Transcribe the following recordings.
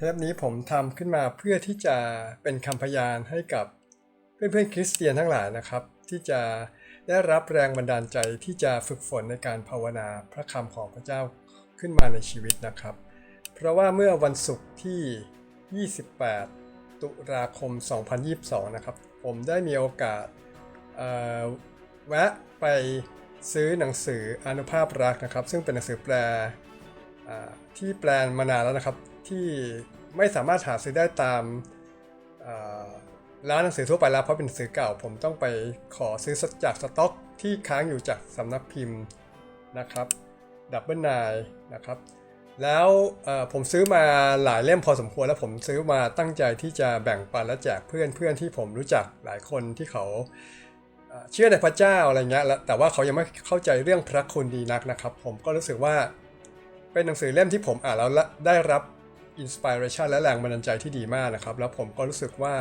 เทปนี้ผมทำขึ้นมาเพื่อที่จะเป็นคำพยานให้กับเพื่อนๆคริสเตียนทั้งหลายนะครับ ที่จะได้รับแรงบันดาลใจที่จะฝึกฝนในการภาวนาพระคำของพระเจ้าขึ้นมาในชีวิตนะครับ เพราะว่าเมื่อวันศุกร์ที่ 28 ตุลาคม 2022 นะครับ ผมได้มีโอกาสแวะไปซื้อหนังสืออนุภาพรักนะครับ ซึ่งเป็นหนังสือแปล ที่แปลมานานแล้วนะครับ ที่ไม่สามารถหาซื้อได้ตามร้านหนังสือทั่วไปแล้วเพราะเป็นหนังสือเก่า ผมต้องไปขอซื้อจากสต็อกที่ค้างอยู่จากสำนักพิมพ์นะครับดับเบิลนนะครับ แล้วผมซื้อมาหลายเล่มพอสมควรแล้วผมซื้อมาตั้งใจที่จะแบ่งปันและแจกเพื่อนเพื่อนที่ผมรู้จักหลายคนที่เขาเอ่อเชื่อในพระเจ้าอะไรเงี้ยแล้วแต่ว่าเขายังไม่เข้าใจเรื่องพระคุณดีนักนะครับ ผมก็รู้สึกว่า เป็นหนังสือเล่มที่ผมอ่านแล้วได้รับอินสปิเรชันและแรงบันดาลใจที่ดีมากนะครับ แล้วผมก็รู้สึกว่า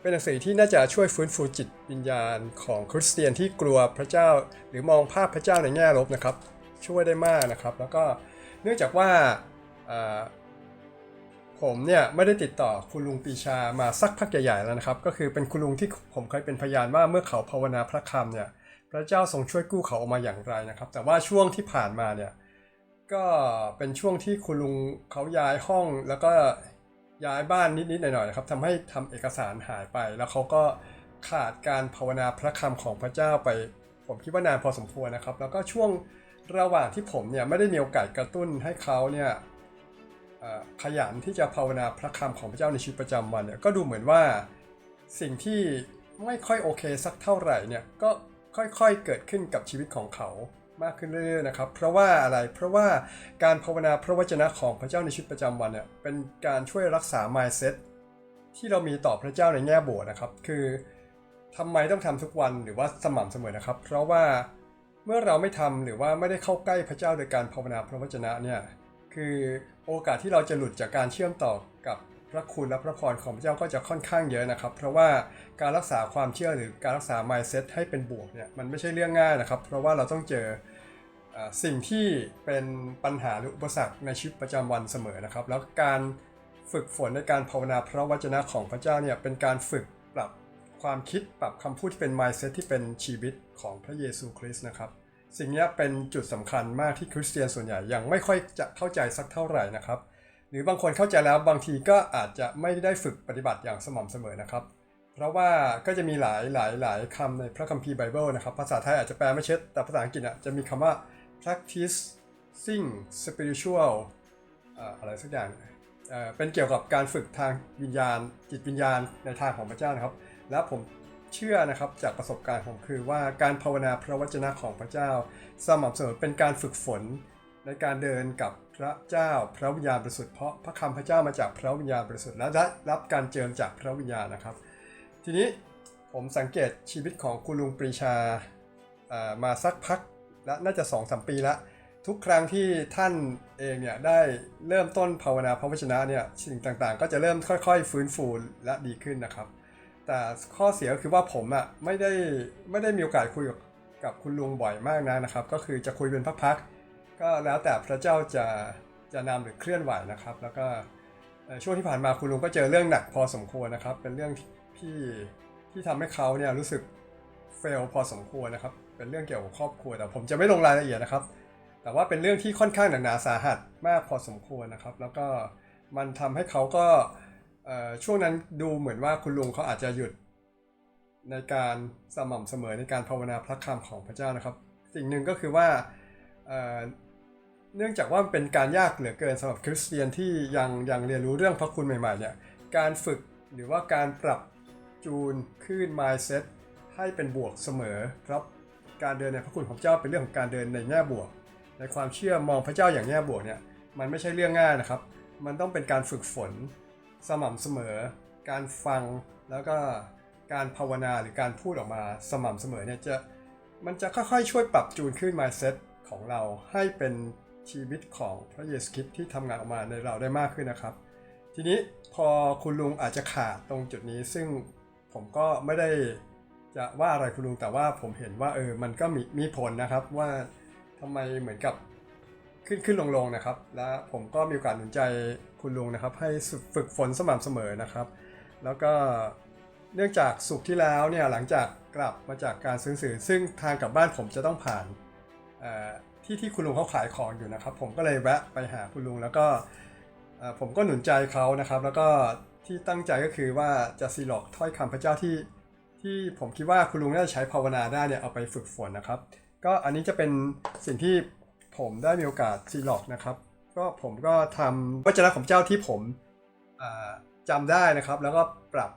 เป็นหนังสือที่น่าจะช่วยฟื้นฟูจิตวิญญาณของคริสเตียนที่กลัวพระเจ้า หรือมองภาพพระเจ้าในแง่ลบนะครับ ช่วยได้มากนะครับ แล้วก็เนื่องจากว่าผมเนี่ยไม่ได้ติดต่อคุณลุงปีชามาสักพักใหญ่ๆแล้วนะครับ ก็คือเป็นคุณลุงที่ผมเคยเป็นพยานว่าเมื่อเขาภาวนาพระคำเนี่ยพระเจ้าทรงช่วยกู้เขาออกมาอย่างไรนะครับ แต่ว่าช่วงที่ผ่านมาเนี่ย ก็เป็นช่วงที่คุณลุงเขาย้ายห้องแล้วก็ย้ายบ้านนิดๆหน่อยๆนะครับทำให้ทำเอกสารหายไป แล้วเขาก็ขาดการภาวนาพระคำของพระเจ้าไป ผมคิดว่านานพอสมควรนะครับ แล้วก็ช่วงระหว่างที่ผมเนี่ยไม่ได้มีโอกาสกระตุ้นให้เขาเนี่ยขยันที่จะภาวนาพระคำของพระเจ้าในชีวิตประจำวันเนี่ยก็ดูเหมือนว่าสิ่งที่ไม่ค่อยโอเคสักเท่าไหร่เนี่ยก็ค่อยๆเกิดขึ้นกับชีวิตของเขา มากขึ้นเรื่อยๆนะครับ เพราะว่าอะไรเพราะว่าการภาวนาพระวจนะของพระเจ้าในชีวิตประจำวันเนี่ยเป็นการช่วยรักษา mindset ที่เรามีต่อพระเจ้าในแง่บวกนะครับ คือทำไมต้องทำทุกวันหรือว่าสม่ำเสมอนะครับ เพราะว่าเมื่อเราไม่ทำหรือว่าไม่ได้เข้าใกล้พระเจ้าโดยการภาวนาพระวจนะเนี่ยคือโอกาสที่เราจะหลุดจากการเชื่อมต่อกับพระคุณและพระพรของพระเจ้าก็จะค่อนข้างเยอะนะครับ เพราะว่าการรักษาความเชื่อหรือการรักษา mindset ให้เป็นบวกเนี่ยมันไม่ใช่เรื่องง่ายนะครับ เพราะว่าเราต้องเจอ สิ่งที่เป็นปัญหาหรืออุปสรรคในชีวิตประจำวันเสมอนะครับ แล้วการฝึกฝนในการภาวนาพระวจนะของพระเจ้าเนี่ยเป็นการฝึกปรับความคิดปรับคำพูดที่เป็น mindset ที่เป็นชีวิตของพระเยซูคริสต์นะครับ สิ่งนี้เป็นจุดสำคัญมากที่คริสเตียนส่วนใหญ่ยังไม่ค่อยจะเข้าใจสักเท่าไหร่นะครับ หรือบางคนเข้าใจแล้วบางทีก็อาจจะไม่ได้ฝึกปฏิบัติอย่างสม่ำเสมอนะครับ เพราะว่าก็จะมีหลายหลายหลายคำในพระคัมภีร์ไบเบิลนะครับ ภาษาไทยอาจจะแปลไม่เช็ดแต่ภาษาอังกฤษจะมีคำว่า practicing spiritual อ่าอะไรสักอย่างเอ่อเป็นเกี่ยวกับการฝึกทางวิญญาณ จิตวิญญาณในทางของพระเจ้านะครับ และผมเชื่อนะครับจากประสบการณ์ผมคือว่าการภาวนาพระวจนะของพระเจ้า สม่ำเสมอเป็นการฝึกฝนในการเดินกับพระเจ้าพระวิญญาณบริสุทธิ์เพราะพระคำพระเจ้ามาจากพระวิญญาณบริสุทธิ์และได้รับการเจิมจากพระวิญญาณนะครับ ทีนี้ผมสังเกตชีวิตของคุณลุงปรีชาเอ่อมาสักพัก และน่าจะ2อสปีละทุกครั้งที่ท่านเองเนี่ยได้เริ่มต้นภาวนาพระวจนะเนี่ยสิ่งต่างๆ ก็จะเริ่มค่อยๆ ฟื้นฟูและดีขึ้นนะครับ แต่ข้อเสียก็คือว่าผมอะไม่ได้ไม่ได้มีโอกาสคุยกับกับคุณลุงบ่อยมากนะนะครับ ก็คือจะคุยเป็นพักๆก็แล้วแต่พระเจ้าจะจะนำหรือเคลื่อนไหวนะครับ แล้วก็ช่วงที่ผ่านมาคุณลุงก็เจอเรื่องหนักพอสมควรนะครับ เป็นเรื่องที่ที่ทำให้เขาเนี่ยรู้สึกเฟลพอสมควรนะครับ เป็นเรื่องเกี่ยวกับครอบครัวแต่ผมจะไม่ลงรายละเอียดนะครับ แต่ว่าเป็นเรื่องที่ค่อนข้างหนักหนาสาหัสมากพอสมควรนะครับ แล้วก็มันทำให้เขาก็ช่วงนั้นดูเหมือนว่าคุณลุงเขาอาจจะหยุดในการสม่ำเสมอในการภาวนาพระคำของพระเจ้านะครับ สิ่งหนึ่งก็คือว่าเนื่องจากว่ามันเป็นการยากเหลือเกินสำหรับคริสเตียนที่ยังยังเรียนรู้เรื่องพระคุณใหม่ๆเนี่ยการฝึกหรือว่าการปรับจูนขึ้น mindset ให้เป็นบวกเสมอครับ การเดินในพระคุณของเจ้าเป็นเรื่องของการเดินในแง่บวก ในความเชื่อมองพระเจ้าอย่างแง่บวกเนี่ยมันไม่ใช่เรื่องง่ายนะครับ มันต้องเป็นการฝึกฝนสม่ำเสมอ การฟังแล้วก็การภาวนาหรือการพูดออกมาสม่ำเสมอเนี่ยจะมันจะค่อยๆ ช่วยปรับจูนขึ้น mindset ของเราให้เป็นชีวิตของพระเยซูคริสต์ที่ทำงานออกมาในเราได้มากขึ้นนะครับ ทีนี้พอคุณลุงอาจจะขาดตรงจุดนี้ ซึ่งผมก็ไม่ได้ จะว่าอะไรคุณลุงแต่ว่าผมเห็นว่าเออมันก็มีมีผลนะครับว่าทำไมเหมือนกับขึ้นขึ้นลงลงนะครับ และผมก็มีโอกาสหนุนใจคุณลุงนะครับ ให้ฝึกฝนสม่ำเสมอนะครับ แล้วก็เนื่องจากสุขที่แล้วเนี่ยหลังจากกลับมาจากการซื้อสื่อ ซึ่งทางกลับบ้านผมจะต้องผ่านที่ที่คุณลุงเขาขายของอยู่นะครับ ผมก็เลยแวะไปหาคุณลุงแล้วก็ผมก็หนุนใจเขานะครับ แล้วก็ที่ตั้งใจก็คือว่าจะซีล็อกถ้อยคำพระเจ้าที่ ที่ผมคิดว่าคุณลุงน่าจะใช้ภาวนาได้เนี่ยเอาไปฝึกฝนนะครับ ก็อันนี้จะเป็นสิ่งที่ผมได้มีโอกาสซีล็อกนะครับ ก็ผมก็ทำวจนะของเจ้าที่ผมอ่าจำได้นะครับ แล้วก็ปรับ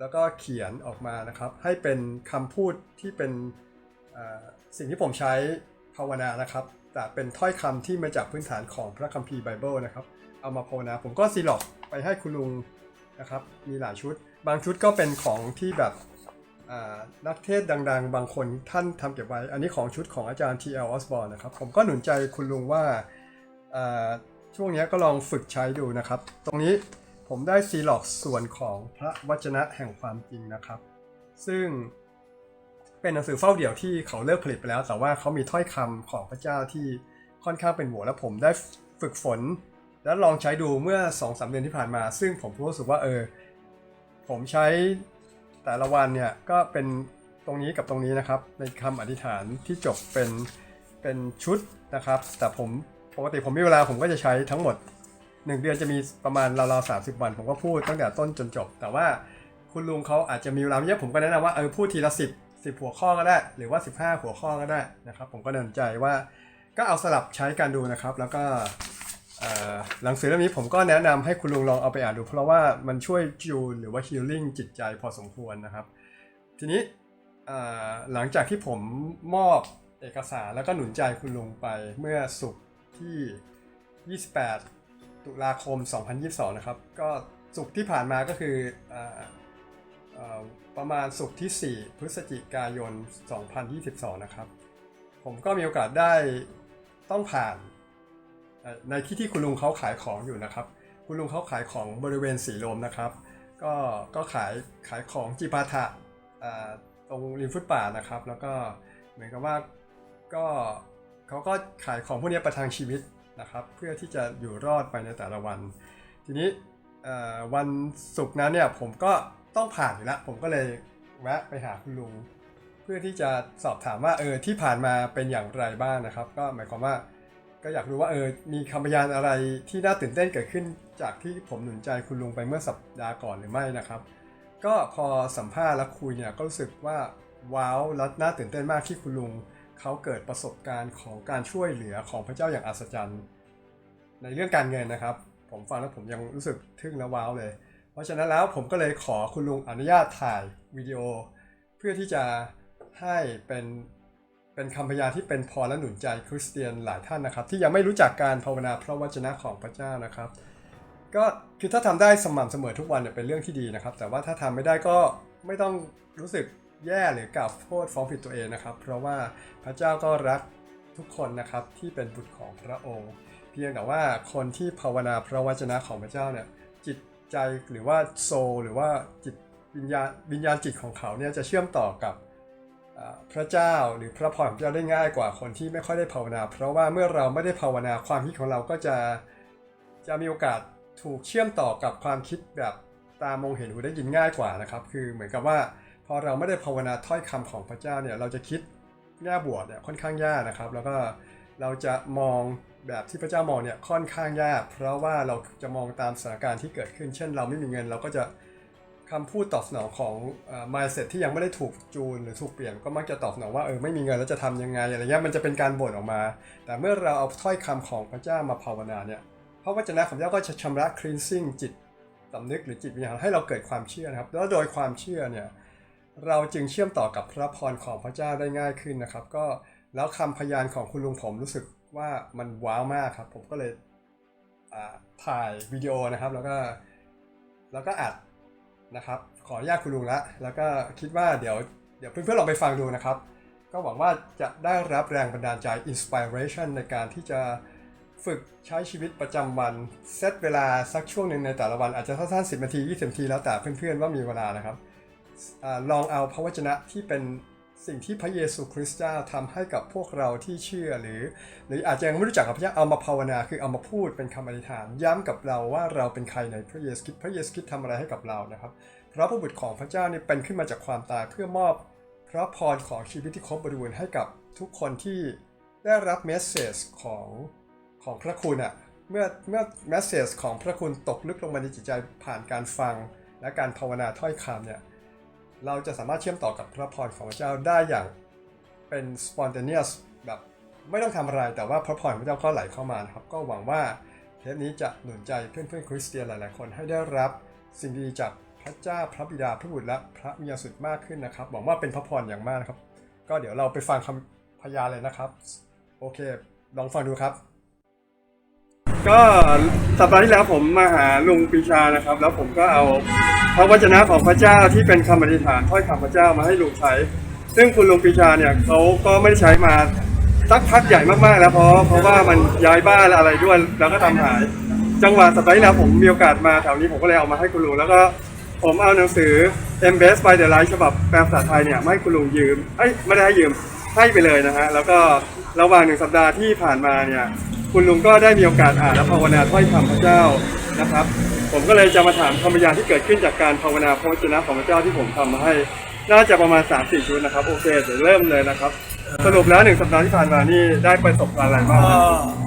แล้วก็เขียนออกมานะครับ ให้เป็นคำพูดที่เป็นสิ่งที่ผมใช้ภาวนานะครับ แต่เป็นถ้อยคำที่มาจากพื้นฐานของพระคัมภีร์ไบเบิลนะครับ เอามาภาวนาผมก็ซีล็อกไปให้คุณลุงนะครับ มีหลายชุด บางชุดก็เป็นของที่แบบ นักเทศดัง ๆ บางคนท่านทำเก็บไว้ อันนี้ของชุดของอาจารย์ T.L. Osborne นะครับ ผมก็หนุนใจคุณลุงว่าช่วงนี้ก็ลองฝึกใช้ดูนะครับ ตรงนี้ผมได้ซีล็อกส่วนของพระวจนะแห่งความจริงนะครับ ซึ่งเป็นหนังสือเฝ้าเดี่ยวที่เขาเลิกผลิตไปแล้ว แต่ว่าเขามีถ้อยคำของพระเจ้าที่ค่อนข้างเป็นหัวและผมได้ฝึกฝน และลองใช้ดูเมื่อ2อสเดือนที่ผ่านมา ซึ่งผมรู้สึกว่าเออผมใช้ แต่ละวันเนี่ยก็เป็นตรงนี้กับตรงนี้นะครับ ในคำอธิษฐานที่จบเป็นเป็นชุดนะครับ แต่ผมปกติผมมีเวลาผมก็จะใช้ทั้งหมด 1 เดือนจะมีประมาณราวๆสาวัน ผมก็พูดตั้งแต่ต้นจนจบ แต่ว่าคุณลุงเขาอาจจะมีเวลาเยอะผมก็แนะนำว่าเออพูดทีละสิบสิบหัวข้อก็ได้ หรือว่า 15 หัวข้อก็ได้นะครับ ผมก็เดินใจว่าก็เอาสลับใช้กันดูนะครับ แล้วก็ หนังสือเล่มนี้ผมก็แนะนำให้คุณลุงลองเอาไปอ่านดู เพราะว่ามันช่วยจูนหรือว่าฮีลลิ่งจิตใจพอสมควรนะครับ ทีนี้หลังจากที่ผมมอบเอกสารแล้วก็หนุนใจคุณลุงไปเมื่อศุกที่ 28 ตุลาคม 2022 นะครับ ก็ศุกที่ผ่านมาก็คือออประมาณศุกที่ 4 พฤศจิกายน 2022 นะครับ ผมก็มีโอกาสได้ต้องผ่าน ในที่ที่คุณลุงเขาขายของอยู่นะครับ คุณลุงเขาขายของบริเวณสีลมนะครับ ก็ก็ขายขายของจิปาถะตรงริมฟุตบาทนะครับ แล้วก็เหมือนกับว่าก็เขาก็ขายของพวกนี้ประทังชีวิตนะครับ เพื่อที่จะอยู่รอดไปในแต่ละวัน ทีนี้วันศุกร์นั้นเนี่ยผมก็ต้องผ่านอยู่แล้วผมก็เลยแวะไปหาคุณลุงเพื่อที่จะสอบถามว่าเออที่ผ่านมาเป็นอย่างไรบ้างนะครับ ก็หมายความว่า ก็อยากรู้ว่าเออมีคำพยานอะไรที่น่าตื่นเต้นเกิดขึ้นจากที่ผมหนุนใจคุณลุงไปเมื่อสัปดาห์ก่อนหรือไม่นะครับ ก็พอสัมภาษณ์และคุยเนี่ยก็รู้สึกว่าว้าวและน่าตื่นเต้นมากที่คุณลุงเขาเกิดประสบการณ์ของการช่วยเหลือของพระเจ้าอย่างอัศจรรย์ ในเรื่องการเงินนะครับ ผมฟังแล้วผมยังรู้สึกทึ่งและว้าวเลย เพราะฉะนั้นแล้วผมก็เลยขอคุณลุงอนุญาตถ่ายวิดีโอ เพื่อที่จะให้เป็น เป็นคำพยาที่เป็นพอและหนุนใจคริสเตียนหลายท่านนะครับ ที่ยังไม่รู้จักการภาวนาพระวจนะของพระเจ้านะครับ ก็คือถ้าทำได้สม่ำเสมอทุกวันเนี่ยเป็นเรื่องที่ดีนะครับ แต่ว่าถ้าทำไม่ได้ก็ไม่ต้องรู้สึกแย่หรือกล่าวโทษฟ้องผิดตัวเองนะครับ เพราะว่าพระเจ้าก็รักทุกคนนะครับที่เป็นบุตรของพระองค์ เพียงแต่ว่าคนที่ภาวนาพระวจนะของพระเจ้าเนี่ยจิตใจหรือว่าโซหรือว่าจิตวิญญาณวิญญาณจิตของเขาเนี่ยจะเชื่อมต่อกับ พระเจ้าหรือพระพรของพระเจ้าได้ง่ายกว่าคนที่ไม่ค่อยได้ภาวนา เพราะว่าเมื่อเราไม่ได้ภาวนาความคิดของเราก็จะจะมีโอกาสถูกเชื่อมต่อกับความคิดแบบตามองเห็นหูได้ยินง่ายกว่านะครับ คือเหมือนกับว่าพอเราไม่ได้ภาวนาถ้อยคำของพระเจ้าเนี่ยเราจะคิดแง่บวกเนี่ยค่อนข้างยากนะครับ แล้วก็เราจะมองแบบที่พระเจ้ามองเนี่ยค่อนข้างยาก เพราะว่าเราจะมองตามสถานการณ์ที่เกิดขึ้น เช่น เราไม่มีเงินเราก็จะ คำพูดตอบสนองของเอ่อ mindset ที่ยังไม่ได้ถูกจูนหรือถูกเปลี่ยนก็มักจะตอบสนองว่าเออไม่มีเงินแล้วจะทำยังไงอะไรเงี้ยมันจะเป็นการบ่นออกมา แต่เมื่อเราเอาถ้อยคำของพระเจ้ามาภาวนาเนี่ยพระวจนะของพระเจ้าก็จะชำระ cleansing จิตสำนึกหรือจิตวิญญาณให้เราเกิดความเชื่อนะครับ แล้วโดยความเชื่อเนี่ยเราจึงเชื่อมต่อกับพระพรของพระเจ้าได้ง่ายขึ้นนะครับ ก็แล้วคำพยานของคุณลุงผมรู้สึกว่ามันว้าวมากครับ ผมก็เลยอ่าถ่ายวิดีโอนะครับ แล้วก็แล้วก็อัด นะครับ ขออนุญาตคุณลุงละแล้วก็คิดว่าเดี๋ยวเดี๋ยวเพื่อนๆลองไปฟังดูนะครับ ก็หวังว่าจะได้รับแรงบันดาลใจ inspiration ในการที่จะฝึกใช้ชีวิตประจำวันเซตเวลาสักช่วงหนึ่งในแต่ละวันอาจจะสั้นๆ10 นาที 20 นาทีแล้วแต่เพื่อนๆว่ามีเวลานะครับอลองเอาพระวจนะที่เป็น สิ่งที่พระเยซูคริสต์เจ้าทำให้กับพวกเราที่เชื่อหรือ หรืออาจจะยังไม่รู้จักกับพระเจ้าเอามาภาวนาคือเอามาพูดเป็นคำอธิษฐาน ย้ำกับเราว่าเราเป็นใครในพระเยซูคริสต์พระเยซูคริสต์ทำอะไรให้กับเรานะครับพระผู้บุตรของพระเจ้านี่เป็นขึ้นมาจากความตายเพื่อมอบพระพรของชีวิตที่ครบบริบูรณ์ให้กับทุกคนที่ได้รับเมสเซจของของพระคุณอะเมื่อเมื่อเมสเซจของพระคุณตกลึกลงมาในจิตใจผ่านการฟังและการภาวนาถ้อยคำเนี่ย เราจะสามารถเชื่อมต่อกับพระพรของพระเจ้าได้อย่างเป็น spontaneous แบบไม่ต้องทำอะไรแต่ว่าพระพรของพระเจ้าก็ไหลเข้ามานะครับ ก็หวังว่าเทปนี้จะหนุนใจเพื่อนๆคริสเตียนหลาย ๆ คนให้ได้รับสิ่งดีจากพระเจ้าพระบิดาพระบุตรและพระวิญญาณสุดมากขึ้นนะครับหวังว่าเป็นพระพรอย่างมากนะครับ ก็เดี๋ยวเราไปฟังคำพยานเลยนะครับ โอเค ลองฟังดูครับ ก็สัปดาห์ที่แล้วผมมาหาลุงปีชานะครับ แล้วผมก็เอา พระวจนะของพระเจ้าที่เป็นคำอธิษฐานถ้อยคำพระเจ้ามาให้ลุงใช้ ซึ่งคุณลุงปีชาเนี่ยเขาก็ไม่ได้ใช้มาสักพักใหญ่มากๆแล้วเพราะเพราะว่ามันย้ายบ้านอะไรด้วยแล้วก็ทำหาย จังหวะสัปดาห์ที่แล้วผมมีโอกาสมาแถวนี้ผมก็เลยเอามาให้คุณลุงแล้วก็ผมเอาหนังสือ M Best by the Light ฉบับแปลภาษาไทยเนี่ยมาให้คุณลุงยืมเอ้ยไม่ได้ให้ยืมให้ไปเลยนะฮะแล้วก็ระหว่างหนึ่งสัปดาห์ที่ผ่านมาเนี่ยคุณลุงก็ได้มีโอกาสอ่านและภาวนาถ้อยคำพระเจ้านะครับ ผมก็เลยจะมาถามคำพยานที่เกิดขึ้นจากการภาวนาพระวจนะของพระเจ้าที่ผมทำมาให้ น่าจะประมาณ 3-4 ชุดนะครับโอเคเดี๋ยวเริ่มเลยนะครับ สรุปแล้วหนึ่งสัปดาห์ที่ผ่านมานี่ได้ประสบการณ์อะไรบ้างก็ครับ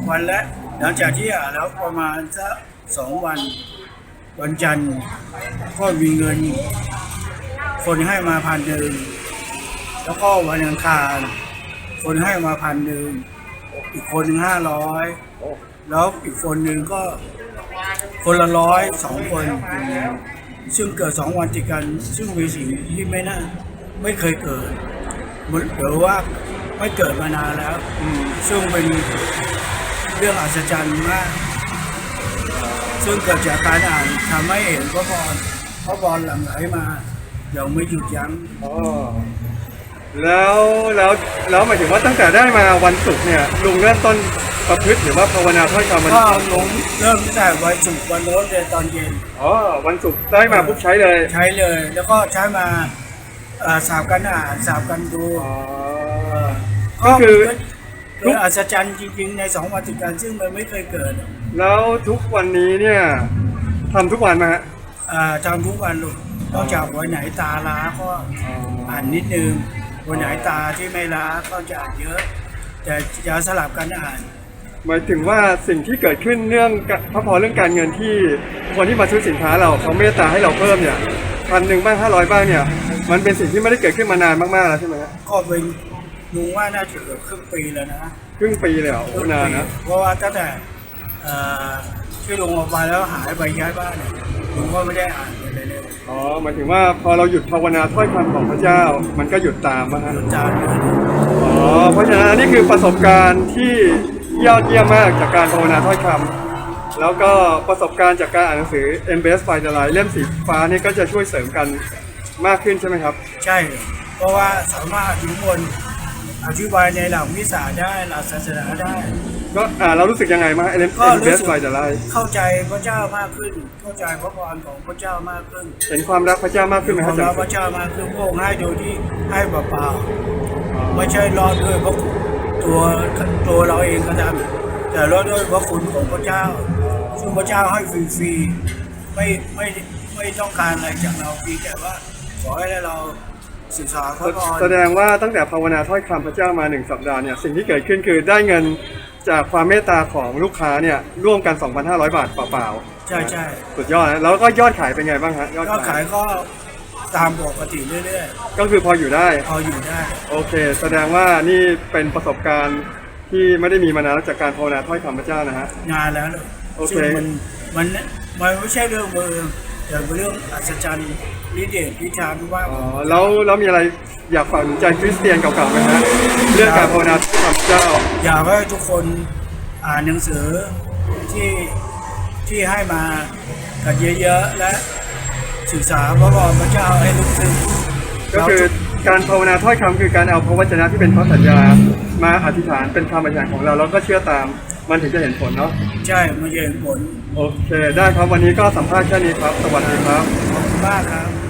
วันแรกหลังจากที่อ่านแล้วประมาณสักสองวัน วันจันทร์ก็มีเงิน คนให้มาพันหนึ่งแล้วก็วันอังคารคนให้มาพันหนึ่งอีกคนหนึ่งห้าร้อยแล้วอีกคนหนึ่งก็ คนละร้อยสองคน ซึ่งเกิดสองวันติดกัน ซึ่งมีสิ่งที่ไม่น่าไม่เคยเกิดหรือว่าไม่เกิดมานานแล้วซึ่งเป็นเรื่องอัศจรรย์มากซึ่งเกิดจากการอ่านทำให้เห็นพระบอลพระบอลหลังไหลมาอย่างไม่หยุดยั้งแล้วแล้วแล้วหมายถึงว่าตั้งแต่ได้มาวันศุกร์เนี่ยลุงเริ่มต้น ประพฤติหรือว่าภาวนาถ้อยคำมันก็หลงเริ่มตั้งแต่วันศุกร์วันโน้นเลยตอนเย็นอ๋อวันศุกร์ได้มาปุ๊บใช้เลยใช้เลย แล้วก็ใช้มาเอ่อสาบกันอ่านสาบกันดูอ๋อ ก็คือเป็นอัศจรรย์จริงๆในสองวันติดกันซึ่งมันไม่เคยเกิดแล้วทุกวันนี้เนี่ยทำทุกวันไหมฮะอ่าทำทุกวันลูกนอกจากวันไหนตาล้าก็อ่านนิดนึงวันไหนตาที่ไม่ล้าก็จะอ่านเยอะ แต่จะสลับกันอ่าน หมายถึงว่าสิ่งที่เกิดขึ้นเรื่องกะพระพรเรื่องการเงินที่คนที่มาซื้อสินค้าเราเขาเมตตาให้เราเพิ่มเนี่ยพันหนึ่งบ้างห้าร้อยบ้างเนี่ย มันเป็นสิ่งที่ไม่ได้เกิดขึ้นมานานมากๆแล้วใช่ไหมฮะก็เป็นลุงว่าน่าจะเกือบครึ่งปีแล้วนะครึ่งปีเลยเหรอโอ้นานนะเพราะว่าตั้งแต่เอ่อที่ลุงออกไปแล้วหายไปย้ายบ้านเนี่ยลุงก็ไม่ได้อ่านเลยเลยอ๋อหมายถึงว่าพอเราหยุดภาวนาถ้อยคำของพระเจ้า มันก็หยุดตามนะฮะจนจานเลยอ๋อเพราะฉะนั้นอันนี่คือประสบการณ์ที่ ยอดเยี่ยมมากจากการภาวนาถ้อยคำแล้วก็ประสบการณ์จากการอ่านหนังสือ M b s by the Light เล่มสีฟ้านี่ก็จะช่วยเสริมกันมากขึ้นใช่ไหมครับ ใช่ เพราะว่าสามารถอธิบายอธิบายในหลักวิสาได้หลักศาสนาได้ ก็อ่าเรารู้สึกยังไงมางเล่มก็ M รู้ b สึ s ก by the Light เข้าใจพระเจ้ามากขึ้น เข้าใจพระพรของพระเจ้ามากขึ้นเห็นความรักพระเจ้ามากขึ้นไหมคครัวาบมอาจารรักย์พระเจ้ามากขึ้นพระองค์ให้โดยที่ให้เปล่าๆไม่ใช่รอดด้วยพระ ตัวตัวเราเองก็ทำแต่รอดด้วยพระคุณของพระเจ้าซึ่งพระเจ้าให้ฟรีๆไม่ไม่ไม่ต้องการอะไรจากเราเพียงแต่ว่าขอให้เราศึกษาพระพรแสดงว่าตั้งแต่ภาวนาถ้อยคำพระเจ้ามาหนึ่งสัปดาห์เนี่ยสิ่งที่เกิดขึ้นคือได้เงินจากความเมตตาของลูกค้าเนี่ยร่วมกัน 2,500 บาทเปล่าๆ ใช่ใช่สุดยอดนะแล้วก็ยอดขายเป็นไงบ้างฮะยอดขายก็ ตามปกติเรื่อยก็คือพออยู่ได้ ๆ พออยู่ได้ โอเค แสดงว่านี่เป็นประสบการณ์ที่ไม่ได้มีมานานแล้วจากการภาวนาถ้อยคำพระเจ้านะฮะ นานแล้วเลยโอเค ซึ่งมันมันมันไม่ใช่เรื่องมือแต่เป็นเรื่องอัศจรรย์ลิเดชพิชานุว่าสอ๋อแล้วแล้วมีอะไรอยากฝากถึงใจคริสเตียนเก่าๆไหมฮะเรื่องการภาวนาถ้อยคำพระเจ้า อยากให้ทุกคนอ่านหนังสือที่ที่ให้มากันเยอะๆและ ศึกษาพระบรมพระเจ้าให้ลึกซึ้งก็คือการภาวนาถ้อยคำคือการเอาพระวจนะที่เป็นพระสัญญามาอธิษฐานเป็นคำอธิษฐานของเราแล้วก็เชื่อตาม มันถึงจะเห็นผลเนาะใช่มันจะเห็นผลโอเค ได้ครับวันนี้ก็สัมภาษณ์แค่นี้ครับ สวัสดีครับขอบคุณมากครับ